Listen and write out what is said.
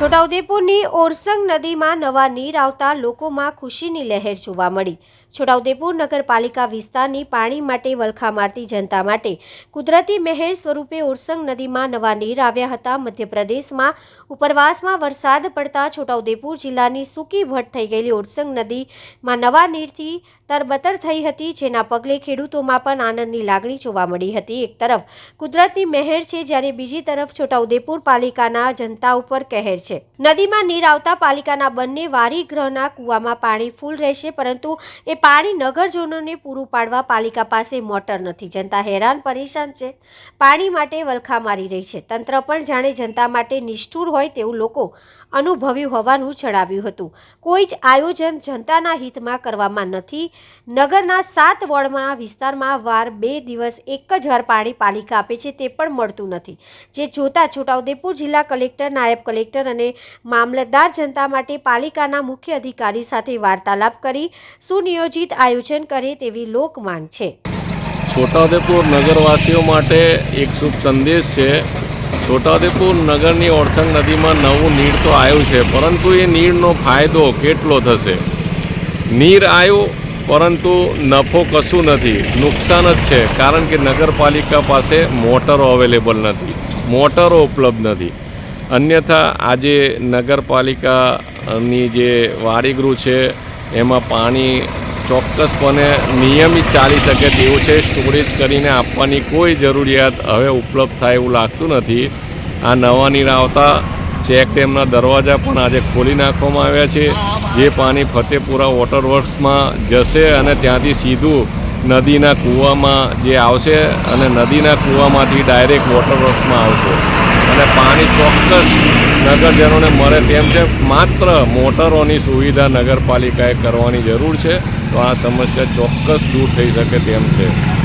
છોટાઉદેપુરની ઓરસંગ નદીમાં નવા નીર આવતા લોકોમાં ખુશીની લહેર જોવા મળી. છોટાઉદેપુર નગરપાલિકા વિસ્તારની પાણી માટે વલખા મારતી જનતા માટે કુદરતી મહેર સ્વરૂપે ઓરસંગ નદીમાં નવા નીર આવ્યા હતા. મધ્યપ્રદેશમાં ઉપરવાસમાં વરસાદ પડતા છોટાઉદેપુર જિલ્લાની સૂકી ભટ્ટ થઈ ગયેલી ઓરસંગ નદીમાં નવા નીરથી તરબતર થઈ હતી, જેના પગલે ખેડૂતોમાં પણ આનંદની લાગણી જોવા મળી હતી. એક તરફ કુદરતની મહેર છે, જ્યારે બીજી તરફ છોટાઉદેપુર પાલિકાના જનતા ઉપર કહેર છે. નદીમાં નીર આવતા પાલિકાના બંને વારી ગ્રહના કૂવામાં પાણી ફૂલ રહેશે, પરંતુ એ પાણી નગરજનોને પૂરું પાડવા પાલિકા પાસે મોટર નથી. જનતા હેરાન, પરેશાન છે. પાણી માટે વલખા મારી રહી છે. તંત્ર પણ જાણે જનતા માટે નિષ્ઠુર હોય તેવું લોકો અનુભવ્યું હોવાનું જણાવ્યું હતું. કોઈ જ આયોજન જનતાના હિતમાં કરવામાં નથી. નગરના સાત વોર્ડમાં વિસ્તારમાં વાર બે દિવસ એક જ વાર પાણી પાલિકા આપે છે તે પણ મળતું નથી. જે જોતા છોટાઉદેપુર જિલ્લા કલેક્ટર, નાયબ કલેક્ટર અને મામલતદાર જનતા માટે પાલિકાના મુખ્ય અધિકારી સાથે વાર્તાલાપ કરી સુનિયોજિત આયોજન કરે તેવી લોક માંગ છે. છોટાઉદેપુર નગરવાસીઓ માટે એક શુભ સંદેશ છે. છોટાઉદેપુર નગરની ઓરસંગ નદીમાં નવું નીર તો આવ્યું છે, પરંતુ એ નીરનો ફાયદો કેટલો થશે? નીર આવ્યું, પરંતુ નફો કશું નથી. નુકસાન જ છે, કારણ કે નગરપાલિકા પાસે મોટરો અવેલેબલ નથી, મોટરો ઉપલબ્ધ નથી. અન્યથા, આજે નગરપાલિકાની જે વાડીગૃહ છે, એમાં પાણી ચોક્કસપણે નિયમિત ચાલી શકે તેવું છે. સ્ટોરેજ કરીને આપવાની કોઈ જરૂરિયાત હવે ઉપલબ્ધ થાય એવું લાગતું નથી. આ નવા નીર આવતા ચેક ડેમના દરવાજા પણ આજે ખોલી નાખવામાં આવ્યા છે. જે પાણી ફતેપુરા વોટર વર્ક્સમાં જશે અને ત્યાંથી સીધું નદીના કૂવામાં જે આવશે અને નદીના કૂવામાંથી ડાયરેક્ટ વોટર વર્ક્સમાં આવશે. અને પાણી ચોક્કસ નગરજનોને મળે તેમ છે. માત્ર મોટરોની સુવિધા નગરપાલિકાએ કરવાની જરૂર છે. તો આ સમસ્યા ચોક્કસ દૂર થઈ શકે તેમ છે.